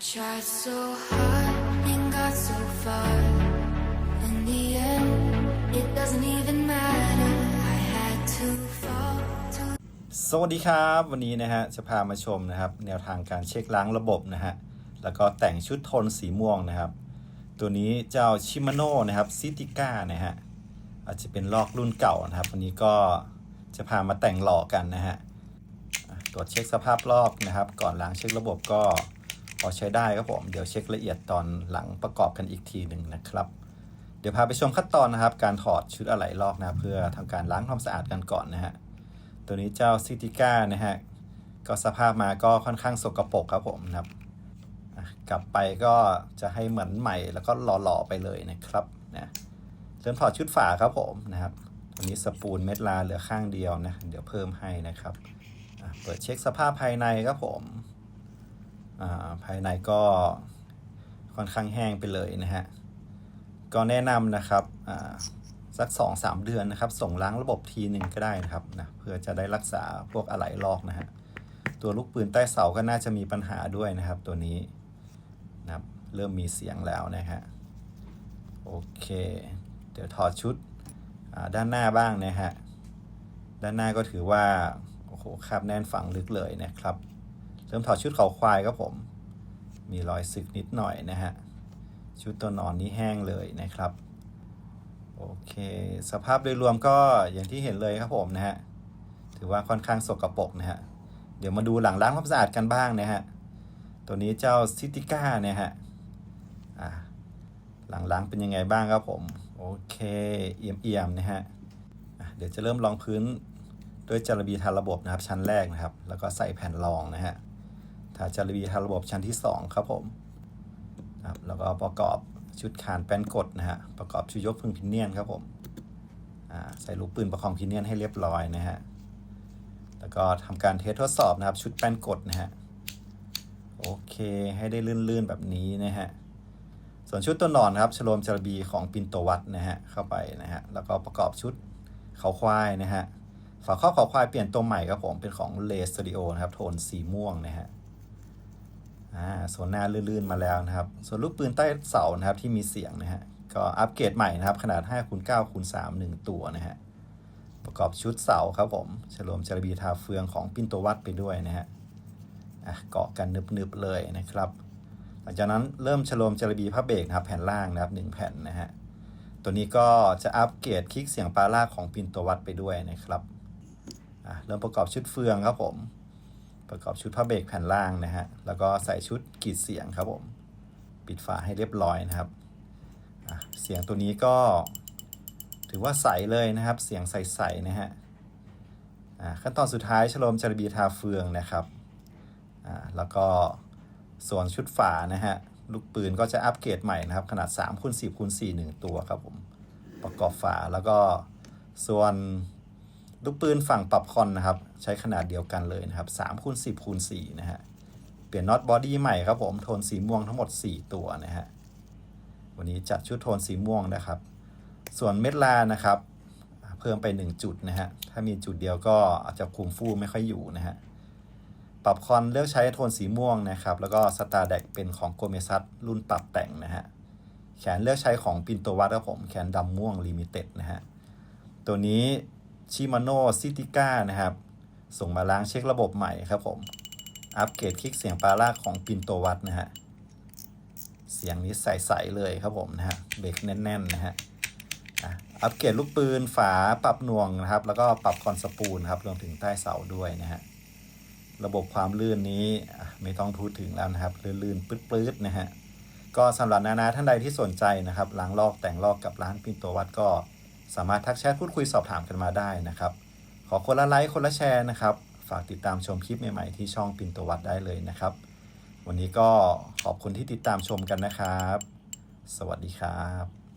tried so hard and got so far. In the end, it doesn't even matter. I had to fall to สวัสดีครับ วันนี้นะฮะจะพามาชมนะครับ แนวทางการเช็คล้างระบบนะฮะ แล้วก็แต่งชุดโทนสีม่วงนะครับ ตัวนี้เจ้าชิมาโน่นะครับซิติก้านะฮะอาจจะเป็นลอกรุ่นเก่านะครับ วันนี้ก็จะพามาแต่งหล่อกันนะฮะอะตรวจเช็คสภาพลอกนะครับ ก่อนล้างเช็คระบบก็ พอใช้ได้ครับผม เดี๋ยวเช็คละเอียดตอนหลังประกอบกันอีกทีหนึ่งนะครับ เดี๋ยวพาไปชมขั้นตอนนะครับ การถอดชุดอะไหล่ลอกนะเพื่อทำการล้างความสะอาดกันก่อนนะฮะ ตัวนี้เจ้าซิติก้านะฮะ ก็สภาพมาก็ค่อนข้างสกรปรกครับผมนะครับ กลับไปก็จะให้เหมือนใหม่แล้วก็หล่อๆไปเลยนะครับนะเริ่มถอดชุดฝาครับผมนะครับตัวนี้สปูลเม็ดลาเหลือข้างเดียวนะ เดี๋ยวเพิ่มให้นะครับ เปิดเช็คสภาพภายในครับผม ภายในก็ค่อนข้างแห้งไปเลยนะฮะ ก็แนะนำนะครับสัก 2 3 เดือนนะครับ ส่งล้างระบบทีหนึ่งก็ได้นะครับนะเพื่อจะได้รักษาพวกอะไหล่ลอกนะฮะตัวลูกปืนใต้เสาก็น่าจะมีปัญหาด้วยนะครับ ตัวนี้นะครับเริ่มมีเสียงแล้วนะฮะโอเค เดี๋ยวถอดชุดด้านหน้าบ้างนะฮะด้านหน้าก็ถือว่าโอ้โหคาบแน่นฝังลึกเลยนะครับ เริ่มถอดชุดเขาควายครับผม มีรอยสึกนิดหน่อยนะฮะ ชุดตัวนอนนี้แห้งเลยนะครับ โอเค สภาพโดยรวมก็อย่างที่เห็นเลยครับผมนะฮะ ถือว่าค่อนข้างสกรปรกนะฮะ เดี๋ยวมาดูหลังล้างความสะอาดกันบ้างนะฮะ ตัวนี้เจ้าซิติก้าเนี่ยฮะ อ่าหลังล้างเป็นยังไงบ้างครับผม โอเค เอี่ยมเอี่ยมนะฮะะเดี๋ยวจะเริ่มรองพื้นด้วยจารบีทาระบบนะครับชั้นแรกนะครับ แล้วก็ใส่แผ่นรองนะฮะ ทาจาระบีทาระบบชั้นที่สองครับผมครับแล้วก็ประกอบชุดคานแป้นกดนะฮะ ประกอบชุดยกพึงพินเนียนครับผมใส่ลูกปืนประคองพินเนียนให้เรียบร้อยนะฮะ แล้วก็ทำการเทสทดสอบนะครับ ชุดแป้นกดนะฮะ โอเค ให้ได้ลื่นๆแบบนี้นะฮะ ส่วนชุดตัวนอนครับชโลมจารบีของปินโตวัตนะฮะ เข้าไปนะฮะ แล้วก็ประกอบชุดเขาควายนะฮะ ฝาครอบเขาควายเปลี่ยนตัวใหม่ครับผม เป็นของเลสตูดิโอนะครับ โทนสีม่วงนะฮะ อ่าส่วนหน้าลื่นๆมาแล้วนะครับ ส่วนลูกปืนใต้เสานะครับที่มีเสียงนะฮะก็อัปเกรดใหม่นะครับ ขนาด5คูณ9คูณ3 1 ตัวนะฮะประกอบชุดเสาครับผมฉลมจรบีทาเฟืองของปินโตวัดไปด้วยนะฮะอะเกาะกันนึบๆเลยนะครับ หลังจากนั้นเริ่มฉลมจรบีผ้าเบรกนะครับแผ่นล่างนะครับหนึ่งแผ่นนะฮะตัวนี้ก็จะอัปเกรดคลิกเสียงปลาลากของปินโตวัดไปด้วยนะครับอะเริ่มประกอบชุดเฟืองครับผม ประกอบชุดผ้าเบรกแผ่นล่างนะฮะ แล้วก็ใส่ชุดกรีดเสียงครับผม ปิดฝาให้เรียบร้อยนะครับ เสียงตัวนี้ก็ถือว่าใสเลยนะครับ เสียงใสๆนะฮะขั้นตอนสุดท้ายฉลมจารบีทาเฟืองนะครับ แล้วก็ส่วนชุดฝานะฮะ ลูกปืนก็จะอัปเกรดใหม่นะครับ ขนาด3คูณ10คูณ4 1 ตัวครับผม ประกอบฝาแล้วก็ส่วน ลูกปืนฝั่งปรับคอนนะครับ ใช้ขนาดเดียวกันเลยนะครับ3คูณ10คูณ4นะฮะ เปลี่ยนน็อตบอดี้ใหม่ครับผมโทนสีม่วงทั้งหมด 4 ตัวนะฮะ วันนี้จัดชุดโทนสีม่วงนะครับ ส่วนเม็ดลานะครับ เพิ่มไป 1 จุดนะฮะ ถ้ามีจุดเดียวก็อาจจะคุมฟูไม่ค่อยอยู่นะฮะ ปรับคอนเลือกใช้โทนสีม่วงนะครับ แล้วก็สตาร์เด็กเป็นของโกเมซัตรุ่นปรับแต่งนะฮะ แขนเลือกใช้ของปินโตวัตครับผม แขนดำม่วงลิมิเต็ดนะฮะ ตัวนี้ ชิมาโน่ซิติก้านะครับ ส่งมาล้างเช็คระบบใหม่ครับผม อัปเกรดคลิกเสียงปลาลากของปินโตวัตนะฮะ เสียงนี้ใสๆเลยครับผมนะฮะ เบรกแน่นๆนะฮะอัปเกรดลูกปืนฝาปรับหน่วงนะครับ แล้วก็ปรับคอนสปูลครับรวมถึงใต้เสาด้วยนะฮะ ระบบความลื่นนี้ไม่ต้องพูดถึงแล้วนะครับ ลื่นๆปื๊ดๆนะฮะ ก็สำหรับนานาท่านใดที่สนใจนะครับล้างลอกแต่งลอกกับร้านปินโตวัดก็ สามารถทักแชทพูดคุยสอบถามกันมาได้นะครับ ขอคนละไลค์คนละแชร์นะครับ ฝากติดตามชมคลิปใหม่ๆที่ช่องปินตวัดได้เลยนะครับ วันนี้ก็ขอบคุณที่ติดตามชมกันนะครับ สวัสดีครับ